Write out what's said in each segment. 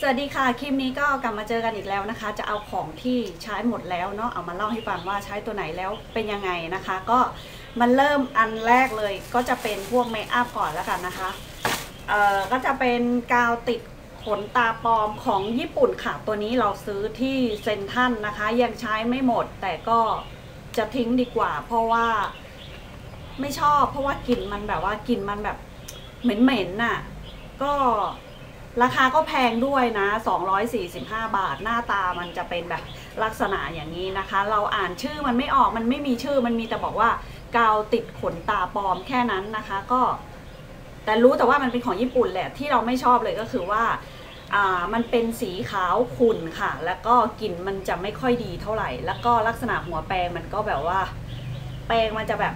สวัสดีค่ะ คลิปนี้ก็กลับมาเจอกันอีกแล้วนะคะ จะเอาของที่ใช้หมดแล้วเนาะเอามาเล่าให้ฟังว่าใช้ตัวไหนแล้วเป็นยังไงนะคะ ก็มันเริ่มอันแรกเลย ก็จะเป็นพวกเมคอัพก่อนแล้วกันนะคะเอ่อก็จะเป็นกาวติดขนตาปลอมของญี่ปุ่นค่ะ ตัวนี้เราซื้อที่เซนทันนะคะ ยังใช้ไม่หมด แต่ก็จะทิ้งดีกว่า เพราะว่าไม่ชอบ เพราะว่ากลิ่นมันแบบว่ากลิ่นมันแบบเหม็นๆน่ะ ก็ ราคาก็แพงด้วยนะ 245 บาท หน้าตามันจะเป็นแบบลักษณะอย่างนี้นะคะ เราอ่านชื่อมันไม่ออก มันไม่มีชื่อ มันมีแต่บอกว่ากาวติดขนตาปลอมแค่นั้นนะคะ ก็ แต่รู้แต่ว่ามันเป็นของญี่ปุ่นแหละ ที่เราไม่ชอบเลยก็คือว่า อ่า มันเป็นสีขาวขุ่นค่ะ แล้วก็กลิ่นมันจะไม่ค่อยดีเท่าไหร่ แล้วก็ลักษณะหัวแปรงมันก็แบบว่า แปรงมันจะแบบ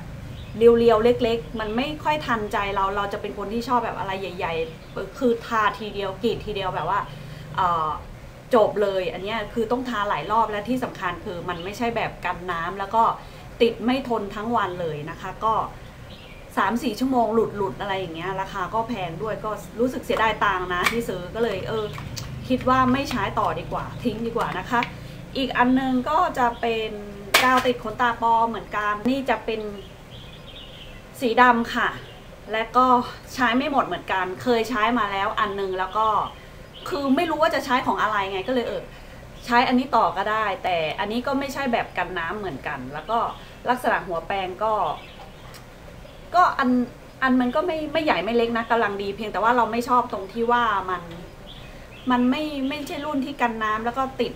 เรียวๆ เล็ก ๆ มันไม่ค่อยทันใจเราเราจะเป็นคนที่ชอบแบบอะไรใหญ่ ๆ คือทาทีเดียวกรีดทีเดียวแบบว่าจบเลยอันนี้คือต้องทาหลายรอบและที่สำคัญคือมันไม่ใช่แบบกันน้ำแล้วก็ติดไม่ทนทั้งวันเลยนะคะ ก็สามสี่ชั่วโมงหลุดหลุดอะไรอย่างเงี้ยราคาก็แพงด้วยก็รู้สึกเสียดายตังนะที่ซื้อก็เลยเออ คิดว่าไม่ใช้ต่อดีกว่า ทิ้งดีกว่านะคะ อีกอันนึงก็จะเป็นกาวติดขนตาปลอมเหมือนกันนี่จะเป็น สีดำค่ะ และก็ใช้ไม่หมดเหมือนกัน เคยใช้มาแล้วอันนึงแล้วก็คือไม่รู้ว่าจะใช้ของอะไรไงก็เลยเออใช้อันนี้ต่อก็ได้ แต่อันนี้ก็ไม่ใช่แบบกันน้ำเหมือนกัน แล้วก็ลักษณะหัวแปรงก็ ก็อันอันมันก็ไม่ไม่ใหญ่ไม่เล็กนะกำลังดีเพียงแต่ว่าเราไม่ชอบตรงที่ว่ามันมันไม่ไม่ใช่รุ่นที่กันน้ำแล้วก็ติด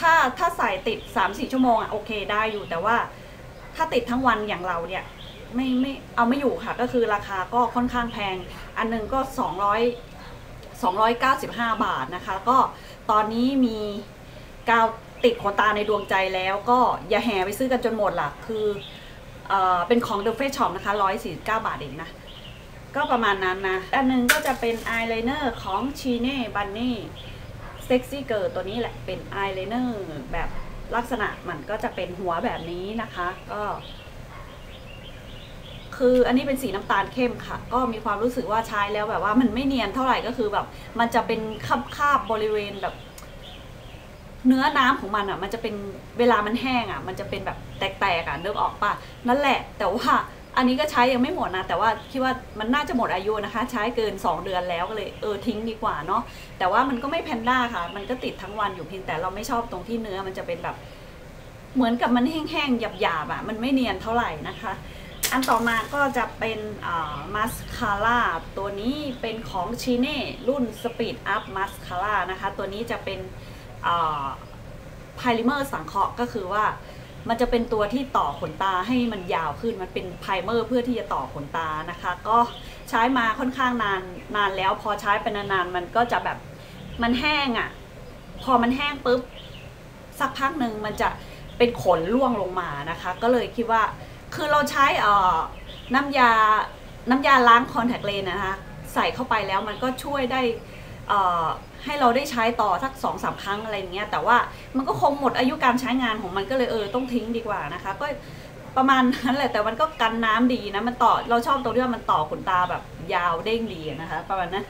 ถ้าถ้าใส่ติดสามสี่ชั่วโมงอะโอเคได้อยู่แต่ว่าถ้าติดทั้งวันอย่างเราเนี่ย ไม่ไม่เอาไม่อยู่ค่ะ ก็คือราคาก็ค่อนข้างแพง อันนึงก็สองร้อยสองร้อยเก้าสิบห้าบาทนะคะ ก็ตอนนี้มีกาวติดขนตาในดวงใจแล้วก็อย่าแห่ไปซื้อกันจนหมดล่ะ คือเออเป็นของ The Face Shop นะคะร้อยสี่สิบเก้าบาทเองนะ ก็ประมาณนั้นนะ อันนึงก็จะเป็นอายไลเนอร์ของชีเน่บันนี่เซ็กซี่เกิร์ตัวนี้แหละเป็นอายไลเนอร์แบบลักษณะมันก็จะเป็นหัวแบบนี้นะคะ ก็ คืออันนี้เป็นสีน้ำตาลเข้มค่ะ ก็มีความรู้สึกว่าใช้แล้วแบบว่ามันไม่เนียนเท่าไหร่ก็คือแบบ มันจะเป็นคาบคาบบริเวณแบบ เนื้อน้ำของมันอะ มันจะเป็นเวลามันแห้งอะ มันจะเป็นแบบแตกๆอะนึกออกปะนั่นแหละ แต่ว่าอันนี้ก็ใช้ยังไม่หมดนะ แต่ว่าคิดว่ามันน่าจะหมดอายุนะคะ ใช้เกิน 2 เดือนแล้วก็เลยเออทิ้งดีกว่าเนาะแต่ว่ามันก็ไม่แพนด้าค่ะ มันก็ติดทั้งวันอยู่เพียงแต่เราไม่ชอบตรงที่เนื้อมันจะเป็นแบบ เหมือนกับมันแห้งๆหยาบๆอะ มันไม่เนียนเท่าไหร่นะคะ อันต่อมาก็จะเป็นมาสคาร่าตัวนี้เป็นของชีเน่รุ่น Speed Up Mascara นะคะ ตัวนี้จะเป็นไพลิเมอร์สังเคราะห์ก็คือว่ามันจะเป็นตัวที่ต่อขนตาให้มันยาวขึ้นมันเป็นไพรเมอร์เพื่อที่จะต่อขนตานะคะ ก็ใช้มาค่อนข้างนานนานแล้วพอใช้ไปนานๆมันก็จะแบบมันแห้งอะ่ะ พอมันแห้งปุ๊บสักพักหนึ่งมันจะเป็นขนร่วงลงมานะคะ ก็เลยคิดว่า คือเราใช้น้ำยา น้ำยาล้างคอนแทคเลนนะคะ ใส่เข้าไปแล้วมันก็ช่วยได้ให้เราได้ใช้ต่อสักสองสาครั้งอะไรเงี้ย แต่ว่ามันก็คงหมดอายุการใช้งานของมันก็เลยเออต้องทิ้งดีกว่านะคะ ก็ประมาณนั้นแหละ แต่มันก็กันน้ำดีนะ มันต่อ เราชอบตรงที่ว่ามันต่อขนตาแบบยาวเด้งดีนะคะ ประมาณนั้น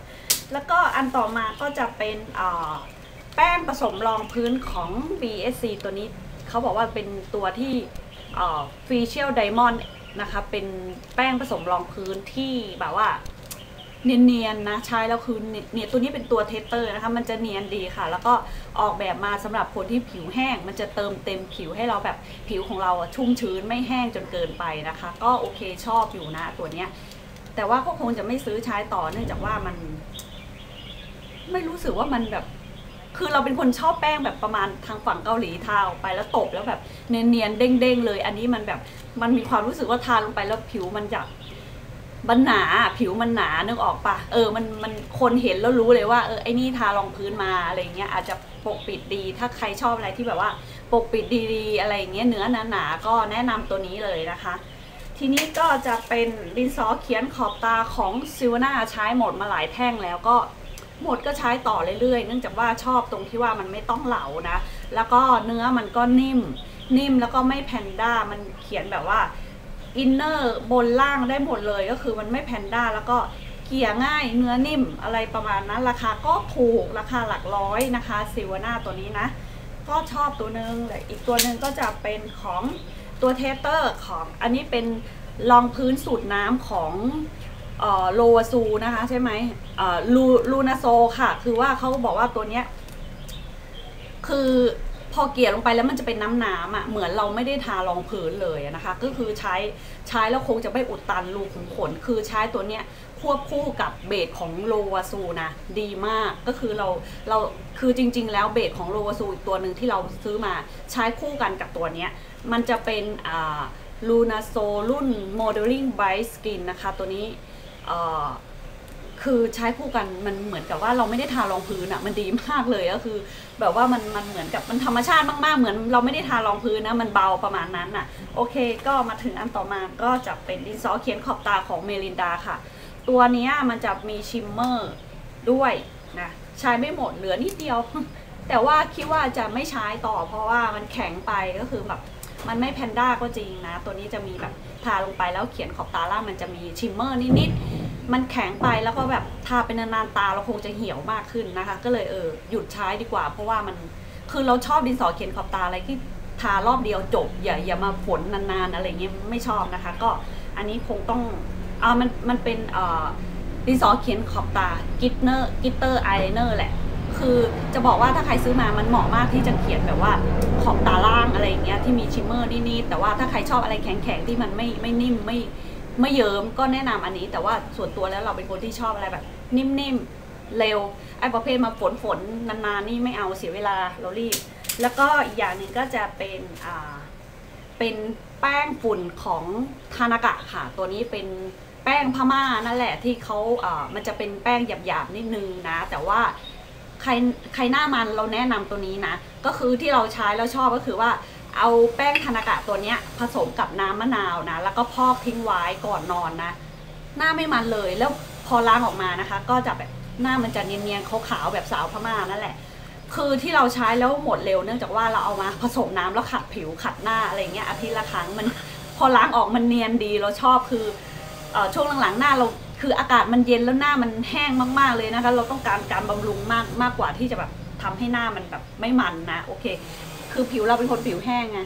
แล้วก็อันต่อมาก็จะเป็นแป้งผสมรองพื้นของ BSC ตัวนี้ เขาบอกว่าเป็นตัวที่ฟีเชียลไดมอนด์นะคะเป็นแป้งผสมรองพื้นที่แบบว่าเนียนๆนะใช้แล้วคือเนี่ยตัวนี้เป็นตัวเทสเตอร์นะคะมันจะเนียนดีค่ะ แล้วก็ออกแบบมาสำหรับคนที่ผิวแห้ง มันจะเติมเต็มผิวให้เราแบบผิวของเราชุ่มชื้นไม่แห้งจนเกินไปนะคะ ก็โอเคชอบอยู่นะตัวเนี้ยแต่ว่าก็คงจะไม่ซื้อใช้ต่อเนื่องจากว่ามัน ไม่รู้สึกว่ามันแบบ คือเราเป็นคนชอบแป้งแบบประมาณทางฝั่งเกาหลีทาออกไปแล้วตบแล้วแบบเนียนๆเด้งๆเลย อันนี้มันแบบมันมีความรู้สึกว่าทาลงไปแล้วผิวมันจะมันหนาผิวมันหนานึกออกปะเออมันมันคนเห็นแล้วรู้เลยว่าเออไอ้นี่ทารองพื้นมาอะไรเงี้ยอาจจะปกปิดดี ถ้าใครชอบอะไรที่แบบว่า ปกปิดดีๆ อะไรเงี้ยเนื้อหนาๆก็แนะนำตัวนี้เลยนะคะ ทีนี้ก็จะเป็นดินสอเขียนขอบตาของซิวนาใช้หมดมาหลายแท่งแล้วก็ หมดก็ใช้ต่อเรื่อยๆ เนื่องจากว่าชอบตรงที่ว่ามันไม่ต้องเหลานะ แล้วก็เนื้อมันก็นิ่ม นิ่มแล้วก็ไม่แพนด้า มันเขียนแบบว่าอินเนอร์บนล่างได้หมดเลย ก็คือมันไม่แพนด้าแล้วก็เกี่ยง่าย เนื้อนิ่มอะไรประมาณนั้น ราคาก็ถูก ราคาหลักร้อยนะคะซิวาน่าตัวนี้นะ ก็ชอบตัวหนึ่งอีกตัวหนึ่งก็จะเป็นของตัวเทสเตอร์ของอันนี้เป็นรองพื้นสูตรน้ำของ โลวาซูนะคะใช่ไหมลูลูนาโซค่ะ คือว่าเขาบอกว่าตัวเนี้ย คือพอเกลี่ยลงไปแล้วมันจะเป็นน้ำน้ำอะเหมือนเราไม่ได้ทารองพื้นเลยนะคะ ก็คือใช้ใช้แล้วคงจะไม่อุดตันรูขุมขน คือใช้ตัวเนี้ยควบคู่กับเบสของโลวาซูนะดีมากก็คือเราเราคือจริง ๆ แล้วเบสของโลวาซูอีกตัวหนึ่งที่เราซื้อมาใช้คู่กันกับตัวเนี้ยมันจะเป็นอ่าลูนาโซรุ่น Modeling Bright Skin นะคะตัวนี้ คือใช้คู่กันมันเหมือนกับว่าเราไม่ได้ทารองพื้นอะมันดีมากเลยก็คือ แบบว่ามันมันเหมือนกับมันธรรมชาติมากๆ เหมือนเราไม่ได้ทารองพื้นนะมันเบาประมาณนั้นอะโอเค ก็มาถึงอันต่อมาก็จะเป็นดินสอเขียนขอบตาของเมลินดาค่ะ ตัวนี้มันจะมีชิมเมอร์ด้วยนะใช้ไม่หมดเหลือนิดเดียว แต่ว่าคิดว่าจะไม่ใช้ต่อเพราะว่ามันแข็งไปก็คือแบบมันไม่แพนด้าก็จริงนะ ตัวนี้จะมีแบบ ทาลงไปแล้วเขียนขอบตาล่างมันจะมีชิมเมอร์นิดๆ มันแข็งไปแล้วก็แบบทาเป็นนานๆตาเราคงจะเหี่ยวมากขึ้นนะคะ ก็เลยเออหยุดใช้ดีกว่า เพราะว่ามันคือเราชอบดินสอเขียนขอบตาอะไรที่ทารอบเดียวจบอย่าอย่ามาฝนนานๆอะไรเงี้ยไม่ชอบนะคะ ก็อันนี้คงต้องอ่ามันมันเป็นอ่าดินสอเขียนขอบตากิตเนอร์กิตเตอร์อายไลเนอร์แหละ คือจะบอกว่าถ้าใครซื้อมามันเหมาะมากที่จะเขียนแบบว่าขอบตาล่างอะไรเงี้ยที่มีชิมเมอร์นิดๆแต่ว่าถ้าใครชอบอะไรแข็งๆที่มันไม่ไม่นิ่มไม่ไม่เยิ้มก็แนะนำอันนี้ แต่ว่าส่วนตัวแล้วเราเป็นคนที่ชอบอะไรแบบ นิ่มๆเร็วไอ้ประเภทมาฝนฝนนานๆนี่ไม่เอาเสียเวลาเรารีบแล้วก็อีกอย่างหนึ่งก็จะเป็นอ่าเป็นแป้งฝุ่นของทานากะค่ะ ตัวนี้เป็นแป้งพม่านั่นแหละที่เขาอ่ามันจะเป็นแป้งหยาบๆนิดนึงนะ แต่ว่า ใครใครหน้ามันเราแนะนำตัวนี้นะ ก็คือที่เราใช้แล้วชอบก็คือว่า เอาแป้งธนากะตัวเนี้ยผสมกับน้ำมะนาวนะ แล้วก็พอกทิ้งไว้ก่อนนอนนะ หน้าไม่มันเลยแล้วพอล้างออกมานะคะ ก็จะแบบหน้ามันจะเนียนๆขาวๆแบบสาวพม่านั่นแหละ คือที่เราใช้แล้วหมดเร็วเนื่องจากว่าเราเอามาผสมน้ำแล้วขัดผิวขัดหน้าอะไรเงี้ยอาทิตย์ละครั้งมันพอล้างออกมันเนียนดีเราชอบคืออช่วงหลังๆหน้าเรา คืออากาศมันเย็นแล้วหน้ามันแห้งมาก ๆเลยนะคะ เราต้องการการบำรุงมากมากกว่าที่จะแบบทำให้หน้ามันแบบไม่มันนะโอเค คือผิวเราเป็นคนผิวแห้งไง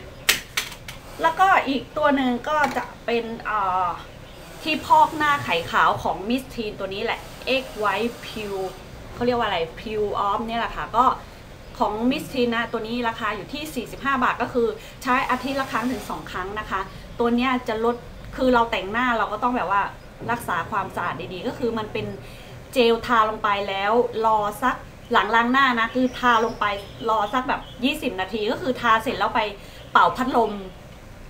แล้วก็อีกตัวหนึ่งก็จะเป็นที่พอกหน้าไขขาวของมิสทีนตัวนี้แหละ X White Pure เขาเรียกว่าอะไร Pure Off เนี่ยแหละค่ะก็ของมิสทีนนะตัวนี้ราคาอยู่ที่ 45 บาทก็คือใช้อาทิตย์ละครั้งถึง 2 ครั้งนะคะ ตัวเนี้ยจะลดคือเราแต่งหน้าเราก็ต้องแบบว่า รักษาความสะอาดดีๆ ก็คือมันเป็นเจลทาลงไปแล้วรอสักหลังล้างหน้านะ คือทาลงไปรอสักแบบ 20 นาที ก็คือทาเสร็จแล้วไปเป่าพัดลม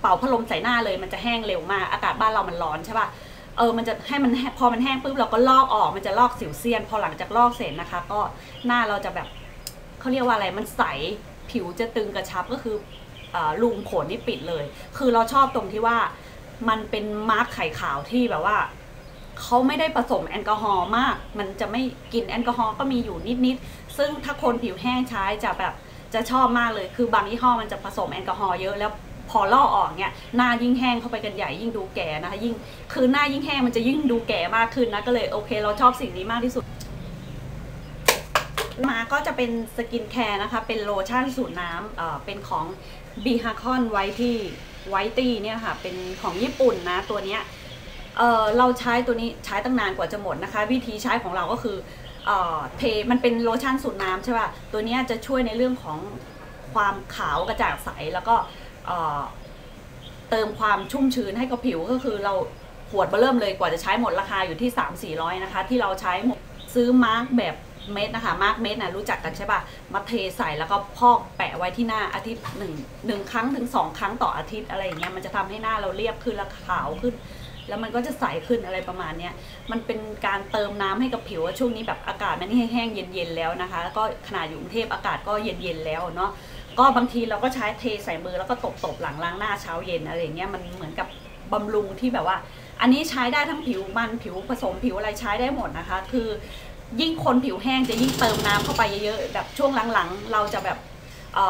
เป่าพัดลมใส่หน้าเลยมันจะแห้งเร็วมาก อากาศบ้านเรามันร้อนใช่ป่ะเออ มันจะให้มันพอมันแห้งปุ๊บเราก็ลอกออก มันจะลอกสิวเซียน พอหลังจากลอกเสร็จนะคะ ก็หน้าเราจะแบบเขาเรียกว่าอะไร มันใส ผิวจะตึงกระชับก็คือลุงขนนี่ปิดเลย คือเราชอบตรงที่ว่ามันเป็นมาร์กไข่ขาวที่แบบว่า เขาไม่ได้ผสมแอลกอฮอล์มาก มันจะไม่กลิ่นแอลกอฮอล์ก็มีอยู่นิดๆ ซึ่งถ้าคนผิวแห้งใช้จะแบบจะชอบมากเลย คือบางยี่ห้อมันจะผสมแอลกอฮอล์เยอะแล้วพอล่อออกเนี่ยหน้ายิ่งแห้งเข้าไปกันใหญ่ยิ่งดูแก่นะคะยิ่งคือหน้ายิ่งแห้งมันจะยิ่งดูแก่มากขึ้นนะก็เลยโอเค เราชอบสิ่งนี้มากที่สุด มาก็จะเป็นสกินแคร์นะคะ เป็นโลชั่นสูตรน้ำเอ่อเป็นของบีฮาคอนไวที่ไวตี้เนี่ยค่ะ เป็นของญี่ปุ่นนะตัวเนี้ย เออเราใช้ตัวนี้ใช้ตั้งนานกว่าจะหมดนะคะ วิธีใช้ของเราก็คือเออเทมันเป็นโลชั่นสูตรน้ำใช่ป่ะตัวนี้จะช่วยในเรื่องของความขาวกระจ่างใสแล้วก็เติมความชุ่มชื้นให้กับผิวก็คือเราขวดมาเริ่มเลยกว่าจะใช้หมดราคาอยู่ที่ 3 4 0 0นะคะ ที่เราใช้หมดซื้อมาร์กแบบเม็ดนะคะมาร์กเม็ดนะรู้จักกันใช่ป่ะมาเทใส่แล้วก็พอกแปะไว้ที่หน้าอาทิตย์หนึ่งหนึ่งครั้งถึงสองครั้งต่ออาทิตย์อะไรอย่างเงี้ยมันจะทำให้หน้าเราเรียบขึ้นและขาวขึ้น แล้วมันก็จะใสขึ้นอะไรประมาณนี้มันเป็นการเติมน้ำให้กับผิวช่วงนี้แบบอากาศมันแห้งๆเย็นๆแล้วนะคะแล้วก็ขนาดอยู่กรุงเทพอากาศก็เย็นๆแล้วเนาะก็บางทีเราก็ใช้เทใส่มือแล้วก็ตบๆหลังล้างหน้าเช้าเย็นอะไรเงี้ยมันเหมือนกับบำรุงที่แบบว่า อันนี้ใช้ได้ทั้งผิวมันผิวผสมผิวอะไรใช้ได้หมดนะคะ คือยิ่งคนผิวแห้งจะยิ่งเติมน้ำเข้าไปเยอะๆแบบช่วงหลังๆ เราจะแบบ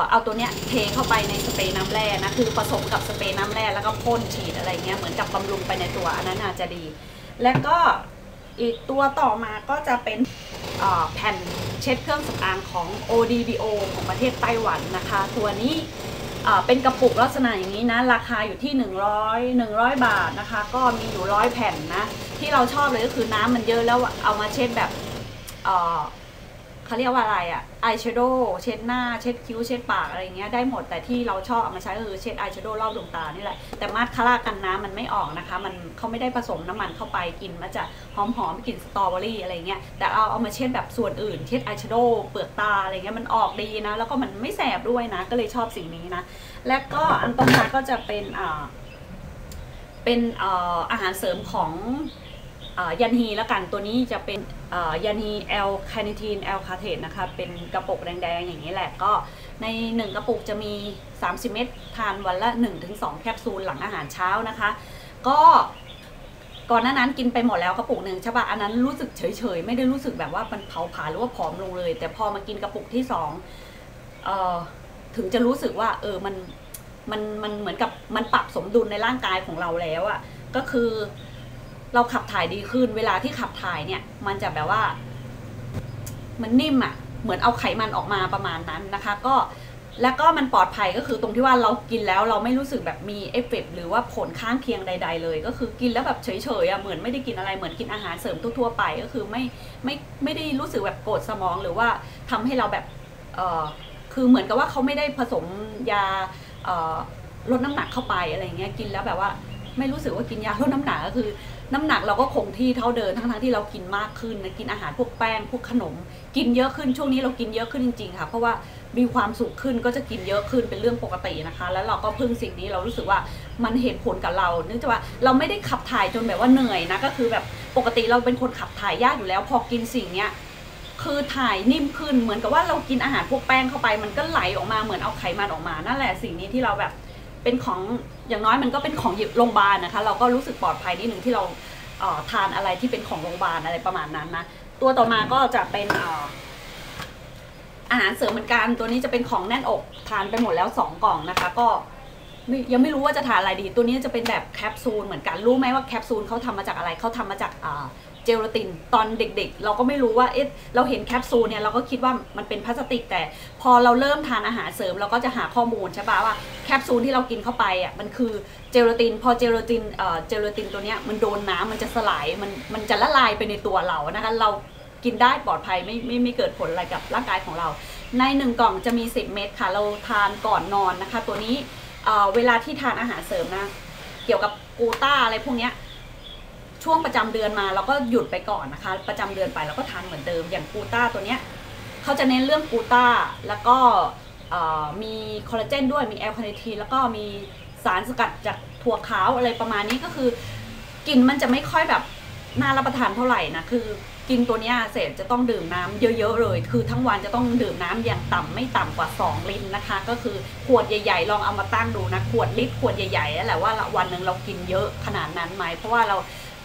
เอาตัวเนี้ยเทเข้าไปในสเปรย์น้ำแร่นะคือผสมกับสเปรย์น้ำแร่แล้วก็พ่นฉีดอะไรเงี้ยเหมือนกับบำรุงไปในตัวอันนั้นอาจจะดี แล้วก็อีกตัวต่อมาก็จะเป็นแผ่นเช็ดเครื่องสำอางของ ODBO ของประเทศไต้หวันนะคะ ตัวนี้เอ่อเป็นกระปุกลักษณะอย่างนี้นะ ราคาอยู่ที่ 100 100 บาทนะคะ ก็มีอยู่ร้อยแผ่นนะ ที่เราชอบเลยก็คือน้ำมันเยอะแล้วเอามาเช็ดแบบ เขาเรียกว่าอะไรอะอายแชโดว์เช็ดหน้าเช็ดคิ้วเช็ดปากอะไรเงี้ยได้หมดแต่ที่เราชอบเอามาใช้ก็คือเช็ดอายแชโดว์รอบดวงตานี่แหละแต่มาสคาร่ากันน้ำมันไม่ออกนะคะ มันเขาไม่ได้ผสมน้ำมันเข้าไปกลิ่นมันจะหอมหอมๆกลิ่นสตรอเบอรี่อะไรเงี้ยแต่เอาเอามาเช็ดแบบส่วนอื่น เช็ดอายแชโดว์เปลือกตาอะไรเงี้ยมันออกดีนะ แล้วก็มันไม่แสบด้วยนะ ก็เลยชอบสิ่งนี้นะ และก็อันต่อมาก็จะเป็นอ่าเป็นอ่ออาหารเสริมของ ยันฮีแล้วกันตัวนี้จะเป็นยันฮีแอลคาเนทีนแอลคาเทนนะคะเป็นกระปุกแดงๆ อย่างนี้แหละก็ใน 1 กระปุกจะมี 30 เม็ดทานวันละ 1-2 แคปซูลหลังอาหารเช้านะคะ ก็ก่อนหน้านั้นกินไปหมดแล้วกระปุกหนึ่งใช่ปะอันนั้นรู้สึกเฉยๆ ไม่ได้รู้สึกแบบว่ามันเผาผลาญหรือว่าผอมลงเลย แต่พอมากินกระปุกที่สองเอ่อถึงจะรู้สึกว่า เออมันมันมันเหมือนกับมันปรับสมดุลในร่างกายของเราแล้วอะ่ะก็คือ เราขับถ่ายดีขึ้น เวลาที่ขับถ่ายเนี่ย มันจะแบบว่า มันนิ่มอะ่ะ เหมือนเอาไขมันออกมาประมาณนั้นนะคะ ก็แล้วก็มันปลอดภัยก็คือตรงที่ว่าเรากินแล้วเราไม่รู้สึกแบบมีเอฟเฟกหรือว่าผลข้างเคียงใด ๆ เลย ก็คือกินแล้วแบบเฉยๆอะเหมือนไม่ได้กินอะไรเหมือนกินอาหารเสริมทั่วๆไปก็คือไม่ไม่ไม่ได้รู้สึกแบบโกรธสมองหรือว่าทำให้เราแบบเออคือเหมือนกับว่าเขาไม่ได้ผสมยาเออลดน้ำหนักเข้าไปอะไรเงี้ยกินแล้วแบบว่าไม่รู้สึกว่ากินยาลดน้ำหนักก็คือ น้ำหนักเราก็คงที่เท่าเดิมทั้งๆที่เรากินมากขึ้นนะกินอาหารพวกแป้งพวกขนม กินเยอะขึ้นช่วงนี้เรากินเยอะขึ้นจริงๆค่ะ เพราะว่ามีความสุขขึ้นก็จะกินเยอะขึ้นเป็นเรื่องปกตินะคะ แล้วเราก็พึ่งสิ่งนี้เรารู้สึกว่ามันเห็นผลกับเราเนื่องจากว่าเราไม่ได้ขับถ่ายจนแบบว่าเหนื่อยนะก็คือแบบปกติเราเป็นคนขับถ่ายยากอยู่แล้ว พอกินสิ่งเนี้ยคือถ่ายนิ่มขึ้นเหมือนกับว่าเรากินอาหารพวกแป้งเข้าไป มันก็ไหลออกมาเหมือนเอาไขมันออกมานั่นแหละสิ่งนี้ที่เราแบบ เป็นของอย่างน้อยมันก็เป็นของหยิบโรงพยาบาลนะคะ เราก็รู้สึกปลอดภัยนิดหนึ่งที่เราเทานอะไรที่เป็นของโรงพยาบาลอะไรประมาณนั้นนะตัวต่อมาก็จะเป็นอาหารเสริมเหมือนกันตัวนี้จะเป็นของแน่นอกทานไปหมดแล้วสองกล่องนะคะ ก็ยังไม่รู้ว่าจะทานอะไรดี ตัวนี้จะเป็นแบบแคปซูลเหมือนกันรู้ไหมว่าแคปซูลเขาทำมาจากอะไรเขาทำมาจาก เจลาตินตอนเด็กๆ เราก็ไม่รู้ว่าเอ๊ะเราเห็นแคปซูลเนี่ยเราก็คิดว่ามันเป็นพลาสติก แต่พอเราเริ่มทานอาหารเสริม เราก็จะหาข้อมูลใช่ปะว่าแคปซูลที่เรากินเข้าไปอะมันคือเจลาติน พอเจลาตินเอ่อเจลาตินตัวเนี้ยมันโดนน้ำมันจะสลายมันมันจะละลายไปในตัวเรานะคะเรากินได้ปลอดภัยไม่ไม่ไม่เกิดผลอะไรกับร่างกายของเรา ในหนึ่งกล่องจะมี 10 เม็ดค่ะ เราทานก่อนนอนนะคะ ตัวนี้เอ่อเวลาที่ทานอาหารเสริมนะเกี่ยวกับกูต้าอะไรพวกเนี้ย ช่วงประจำเดือนมาเราก็หยุดไปก่อนนะคะ ประจำเดือนไปเราก็ทานเหมือนเดิมอย่างกูต้าตัวเนี้ยเขาจะเน้นเรื่องกูต้าแล้วก็มีคอลลาเจนด้วยมีแอลคาเนทีนแล้วก็มีสารสกัดจากถั่วขาวอะไรประมาณนี้ก็คือกลิ่นมันจะไม่ค่อยแบบน่ารับประทานเท่าไหร่นะคือกินตัวนี้เสร็จจะต้องดื่มน้ำเยอะๆเลย คือทั้งวันจะต้องดื่มน้ำอย่างต่ำไม่ต่ำกว่า 2 ลิตรนะคะ ก็คือขวดใหญ่ๆ ลองเอามาตั้งดูนะ ขวดลิตรขวดใหญ่ๆนั่นแหละว่าวันหนึ่งเรากินเยอะขนาดนั้นไหมเพราะว่าเรา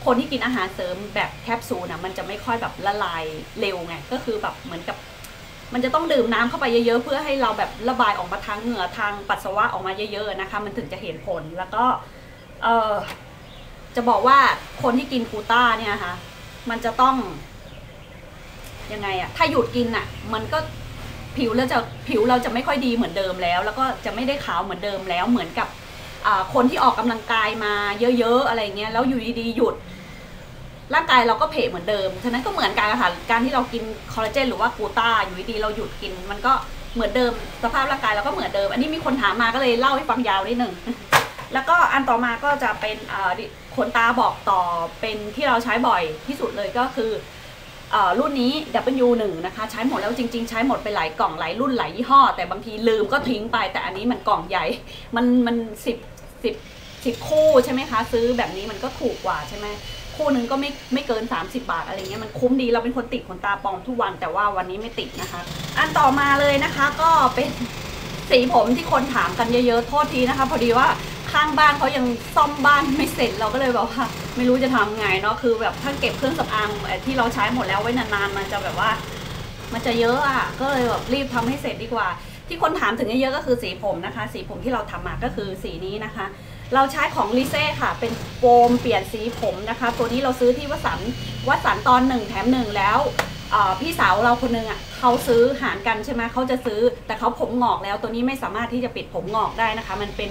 คนที่กินอาหารเสริมแบบแคปซูลนะมันจะไม่ค่อยแบบละลายเร็วไงก็คือแบบเหมือนกับ มันจะต้องดื่มน้ำเข้าไปเยอะๆเพื่อให้เราแบบระบายออกมาทางเหงื่อทางปัสสาวะออกมาเยอะๆนะคะ มันถึงจะเห็นผลแล้วก็เออจะบอกว่าคนที่กินกูต้าเนี่ยนะคะมันจะต้องยังไงอะถ้าหยุดกินอะมันก็ผิวเราจะผิวเราจะไม่ค่อยดีเหมือนเดิมแล้ว แล้วก็จะไม่ได้ขาวเหมือนเดิมแล้วเหมือนกับอ่าคนที่ออกกำลังกายมาเยอะๆอะไรเงี้ยแล้วอยู่ดีๆหยุด ร่างกายเราก็เพเหมือนเดิม ฉะนั้นก็เหมือนกันนะคะการที่เรากินคอลลาเจนหรือว่ากูต้าอยู่ดีเราหยุดกิน มันก็เหมือนเดิมสภาพร่างกายเราก็เหมือนเดิม อันนี้มีคนถามมาก็เลยเล่าให้ฟังยาวนิดหนึ่งแล้วก็อันต่อมาก็จะเป็นขนตาบอกต่อเป็นที่เราใช้บ่อยที่สุดเลยก็คืออรุ่นนี้ W1 นะคะ ใช้หมดแล้วจริงๆ ใช้หมดไปหลายกล่องหลายรุ่นหลายยี่ห้อ แต่บางทีลืมก็ทิ้งไป แต่อันนี้มันกล่องใหญ่ มันมันสิบสิบสิบคู่ใช่ไหมคะ ซื้อแบบนี้มันก็ถูกกว่าใช่ไหม คู่หนึ่งก็ไม่ไม่เกิน 30 บาทอะไรเงี้ยมันคุ้มดีเราเป็นคนติดขนตาปลอมทุกวันแต่ว่าวันนี้ไม่ติดนะคะ อันต่อมาเลยนะคะก็เป็นสีผมที่คนถามกันเยอะๆโทษทีนะคะ พอดีว่าข้างบ้านเขายังซ่อมบ้านไม่เสร็จเราก็เลยแบอกว่า ไม่รู้จะทำไงเนาะคือแบบถ้าเก็บเครื่องสำอางที่เราใช้หมดแล้วไว้นานๆมันจะแบบว่า มันจะเยอะอะ ก็เลยแบบรีบทำให้เสร็จดีกว่า ที่คนถามถึงเยอะๆก็คือสีผมนะคะ สีผมที่เราทำมาก็คือสีนี้นะคะ เราใช้ของลิเซ่ค่ะ เป็นโฟมเปลี่ยนสีผมนะคะ ตัวนี้เราซื้อที่วสันต์วสันตอนหนึ่งแถมหนึ่งแล้ว พี่สาวเราคนนึงอะเขาซื้อหารกันใช่ไหมเขาจะซื้อ แต่เขาผมงอกแล้วตัวนี้ไม่สามารถที่จะปิดผมงอกได้นะคะ มันเป็น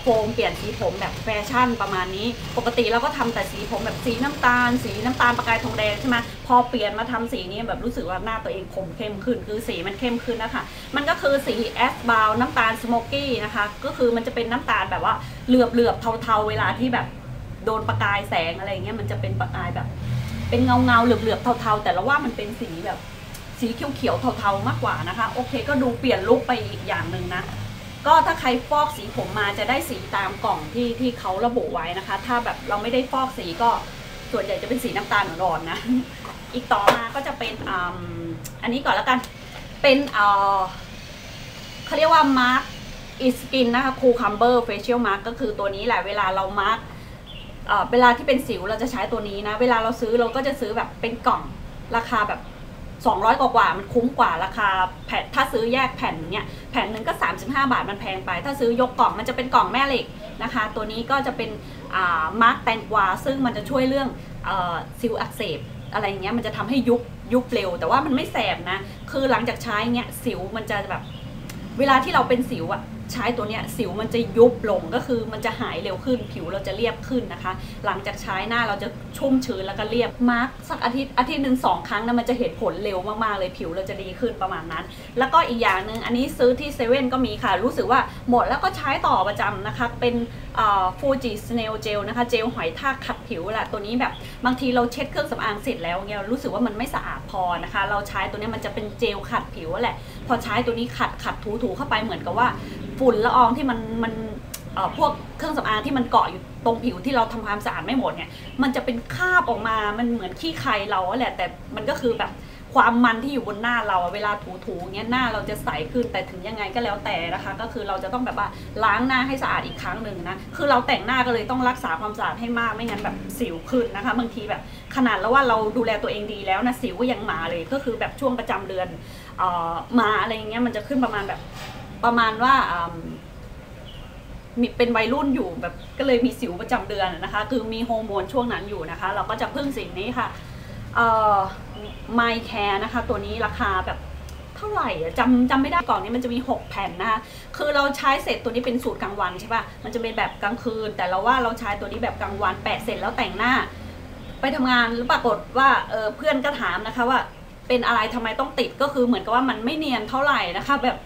โฟมเปลี่ยนสีผมแบบแฟชั่นประมาณนี้ ปกติเราก็ทำแต่สีผมแบบสีน้ำตาล สีน้ำตาลประกายทองแดงใช่ไหมพอเปลี่ยนมาทำสีนี้แบบรู้สึกว่าหน้าตัวเองผมเข้มขึ้น คือสีมันเข้มขึ้นนะคะ มันก็คือสีแอสบาวน้ำตาลสโมกกี้นะคะ ก็คือมันจะเป็นน้ำตาลแบบว่าเหลือบเหลือบๆเทาๆเวลาที่แบบโดนประกายแสงอะไรเงี้ยมันจะเป็นประกายแบบ เป็นเงาเงาเหลือบเหลือบๆเทาๆ แต่เราว่ามันเป็นสีแบบสีเขียวๆเทาๆมากกว่านะคะ โอเค ก็ดูเปลี่ยนลุคไปอีกอย่างหนึ่งนะ ก็ถ้าใครฟอกสีผมมาจะได้สีตามกล่องที่ที่เขาระบุไว้นะคะ ถ้าแบบเราไม่ได้ฟอกสีก็ส่วนใหญ่จะเป็นสีน้ำตาลอ่อนๆนะ อีกต่อมาก็จะเป็นอ,อันนี้ก่อนแล้วกัน เป็นเขาเรียกว่ามาร์คอิสกินนะคะคูคัมเบอร์เฟเชียลมาร์กก็คือตัวนี้แหละเวลาเรามาร์ก เวลาที่เป็นสิวเราจะใช้ตัวนี้นะ เวลาเราซื้อเราก็จะซื้อแบบเป็นกล่องราคาแบบ 200 กว่ากว่ามันคุ้มกว่าราคาแผ่นถ้าซื้อแยกแผ่นเนี่ยแผ่นหนึ่งก็ 35 บาทมันแพงไป ถ้าซื้อยกกล่องมันจะเป็นกล่องแม่เหล็กนะคะ ตัวนี้ก็จะเป็นมาร์กแตงกวาซึ่งมันจะช่วยเรื่องเออซิลอักเสบอะไรเงี้ยมันจะทำให้ยุบยุบเร็ว แต่ว่ามันไม่แสบนะ คือหลังจากใช้เงี้ยสิวมันจะแบบเวลาที่เราเป็นสิวอะ ใช้ตัวเนี้ยสิวมันจะยุบลงก็คือมันจะหายเร็วขึ้นผิวเราจะเรียบขึ้นนะคะ หลังจากใช้หน้าเราจะชุ่มชื้นแล้วก็เรียบมาร์กสักอาทิตย์อาทิตย์หนึ่งสองครั้งนะมันจะเห็นผลเร็วมากๆเลยผิวเราจะดีขึ้นประมาณนั้น แล้วก็อีกอย่างหนึ่งอันนี้ซื้อที่เซเว่นก็มีค่ะ รู้สึกว่าหมดแล้วก็ใช้ต่อประจำนะคะ เป็นฟูจิสเนลเจลนะคะเจลหอยทากขัดผิวแหละตัวนี้แบบบางทีเราเช็ดเครื่องสำอางเสร็จแล้วเนี่ยรู้สึกว่ามันไม่สะอาดพอนะคะ เราใช้ตัวนี้มันจะเป็นเจลขัดผิวแหละ พอใช้ตัวนี้ขัดขัดถูถูเข้าไปเหมือนกับว่า ฝุ่นละอองที่มันมันพวกเครื่องสำอางที่มันเกาะอยู่ตรงผิวที่เราทำความสะอาดไม่หมดเนี่ยมันจะเป็นคราบออกมามันเหมือนขี้ใครเราแหละแต่มันก็คือแบบความมันที่อยู่บนหน้าเราเวลาถูๆเงี้ยหน้าเราจะใสขึ้นแต่ถึงยังไงก็แล้วแต่นะคะ ก็คือเราจะต้องแบบว่าล้างหน้าให้สะอาดอีกครั้งหนึ่งนะคือเราแต่งหน้าก็เลยต้องรักษาความสะอาดให้มากไม่งั้นแบบสิวขึ้นนะคะบางทีแบบขนาดแล้วว่าเราดูแลตัวเองดีแล้วนะสิวก็ยังมาเลยก็คือแบบช่วงประจำเดือนออมาอะไรอย่างเงี้ยมันจะขึ้นประมาณแบบ ประมาณว่ามีเป็นวัยรุ่นอยู่แบบก็เลยมีสิวประจำเดือนนะคะ คือมีฮอร์โมนช่วงนั้นอยู่นะคะ เราก็จะพึ่งสิ่งนี้ค่ะเอ่อไมแคร์นะคะ ตัวนี้ราคาแบบเท่าไหร่จำจำไม่ได้กล่องนี้มันจะมี 6 แผ่นนะคะคือเราใช้เสร็จตัวนี้เป็นสูตรกลางวันใช่ปะมันจะเป็นแบบกลางคืน แต่เราว่าเราใช้ตัวนี้แบบกลางวันแปะเสร็จแล้วแต่งหน้า ไปทำงานแล้วปรากฏว่าเออเพื่อนก็ถามนะคะว่าเป็นอะไรทำไมต้องติดก็คือเหมือนกับว่ามันไม่เนียนเท่าไหร่นะคะ แบบ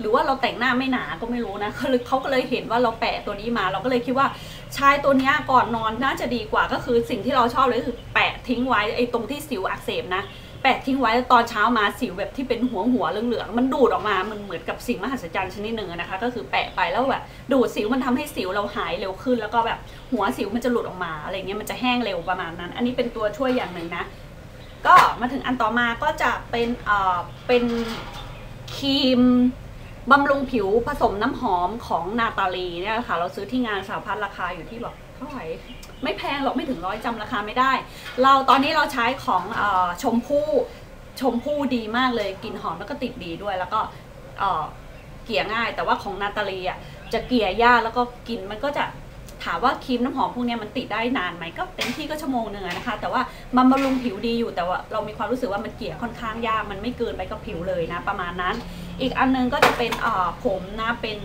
หรือว่าเราแต่งหน้าไม่หนาก็ไม่รู้นะเขาเขาก็เลยเห็นว่าเราแปะตัวนี้มา เราก็เลยคิดว่าใช้ตัวนี้ก่อนนอนน่าจะดีกว่าก็คือสิ่งที่เราชอบเลยคือแปะทิ้งไว้ไอ้ตรงที่สิวอักเสบนะแปะทิ้งไว้ตอนเช้ามาสิวแบบที่เป็นหัวหัวเหลืองๆมันดูดออกมามันเหมือนกับสิ่งมหัศจรรย์ชนิดหนึ่งนะคะ ก็คือแปะไปแล้วแบบดูดสิวมันทำให้สิวเราหายเร็วขึ้น แล้วก็แบบหัวสิวมันจะหลุดออกมาอะไรเงี้ยมันจะแห้งเร็วประมาณนั้น อันนี้เป็นตัวช่วยอย่างหนึ่งนะ ก็มาถึงอันต่อมาก็จะเป็นเอ่อเป็นครีม บำรุงผิวผสมน้ำหอมของนาตาลีเนี่ยค่ะ เราซื้อที่งานสาวพัดราคาอยู่ที่แบบเท่าไหร่ไม่แพงหรอกไม่ถึงร้อยจำราคาไม่ได้ เราตอนนี้เราใช้ของอชมพู่ชมพู่ดีมากเลยกลิ่นหอมแล้วก็ติดดีด้วย แล้วก็เกี่ยง่าย แต่ว่าของนาตาลีอะจะเกี่ยยากแล้วก็กลิ่นมันก็จะ ถามว่าครีมน้ำหอมพวกนี้มันติดได้นานไหมก็เต็มที่ก็ชั่วโมงหนึ่งอะนะคะ แต่ว่ามันบำรุงผิวดีอยู่แต่ว่าเรามีความรู้สึกว่ามันเกลี่ยค่อนข้างยากมันไม่เกินไปกับผิวเลยนะ ประมาณนั้น อีกอันนึงก็จะเป็นเอ่อผมนะเป็น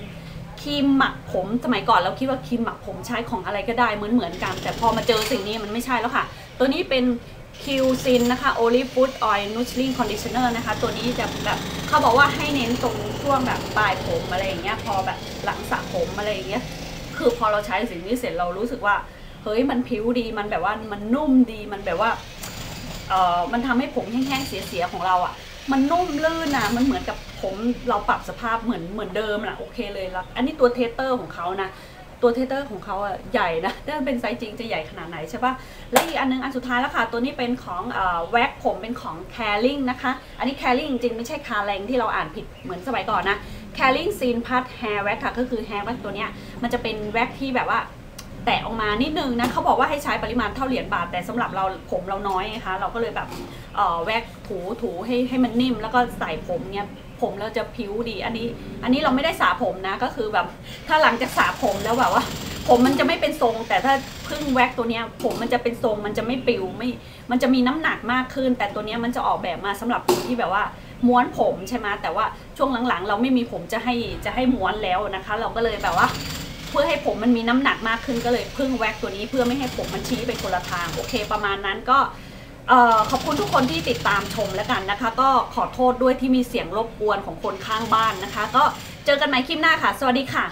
ครีมหมักผมสมัยก่อนเราคิดว่าครีมหมักผมใช้ของอะไรก็ได้เหมือนเหมือนกัน แต่พอมาเจอสิ่งนี้มันไม่ใช่แล้วค่ะ ตัวนี้เป็นคิวซินนะคะ Olive Food Oil Nutrition Conditioner นะคะ ตัวนี้จะแบบเขาบอกว่าให้เน้นตรงช่วงแบบปลายผมอะไรอย่างเงี้ยพอแบบหลังสระผมอะไรอย่างเงี้ย คือพอเราใช้สิ่งนี้เสร็จเรารู้สึกว่า เฮ้ยมันผิวดีมันแบบว่ามันนุ่มดีมันแบบว่าเออมันทำให้ผมแห้งๆเสียๆของเราอะ่ะ มันนุ่มลื่นนะมันเหมือนกับผมเราปรับสภาพเหมือนเหมือนเดิมนะโอเคเลยแล้วอันนี้ตัวเทสเตอร์ของเขานะตัวเทสเตอร์ของเขาอะใหญ่นะถ้าเป็นไซส์จริงจะใหญ่ขนาดไหนใช่ปะและอีกอันนึงอันสุดท้ายแล้วค่ะ ตัวนี้เป็นของเอ่อแว็กผมเป็นของ Caring นะคะ อันนี้ Caring จริงไม่ใช่คาแรงที่เราอ่านผิดเหมือนสมัยก่อนนะ Caring Sin Pat Hair Wax ค่ะ ก็คือ Hair Wax ตัวเนี้ยมันจะเป็นแว็กที่แบบว่าแตะออกมานิดนึงนะเขาบอกว่าให้ใช้ปริมาณเท่าเหรียญบาท แต่สำหรับเราผมเราน้อยไงคะเราก็เลยแบบแวกถูถูให้ให้มันนิ่ม แล้วก็ใส่ผมเนี่ยผมเราจะผิวดีอันนี้ อันนี้เราไม่ได้สระผมนะ ก็คือแบบถ้าหลังจากสระผมแล้วแบบว่า ผมมันจะไม่เป็นทรง แต่ถ้าพึ่งแว็กตัวเนี้ย ผมมันจะเป็นทรงมันจะไม่ปิวไม่ มันจะมีน้ำหนักมากขึ้น แต่ตัวเนี้ยมันจะออกแบบมาสำหรับคนที่แบบว่า ม้วนผมใช่ไหมแต่ว่าช่วงหลังๆ เราไม่มีผมจะให้จะให้ม้วนแล้วนะคะ เราก็เลยแบบว่า เพื่อให้ผมมันมีน้ำหนักมากขึ้นก็เลยพึ่งแว็กตัวนี้เพื่อไม่ให้ผมมันชี้ไปคนละทางโอเค ประมาณนั้นก็ขอบคุณทุกคนที่ติดตามชมแล้วกันนะคะ ก็ขอโทษด้วยที่มีเสียงรบกวนของคนข้างบ้านนะคะ ก็เจอกันใหม่คลิปหน้าค่ะ สวัสดีค่ะ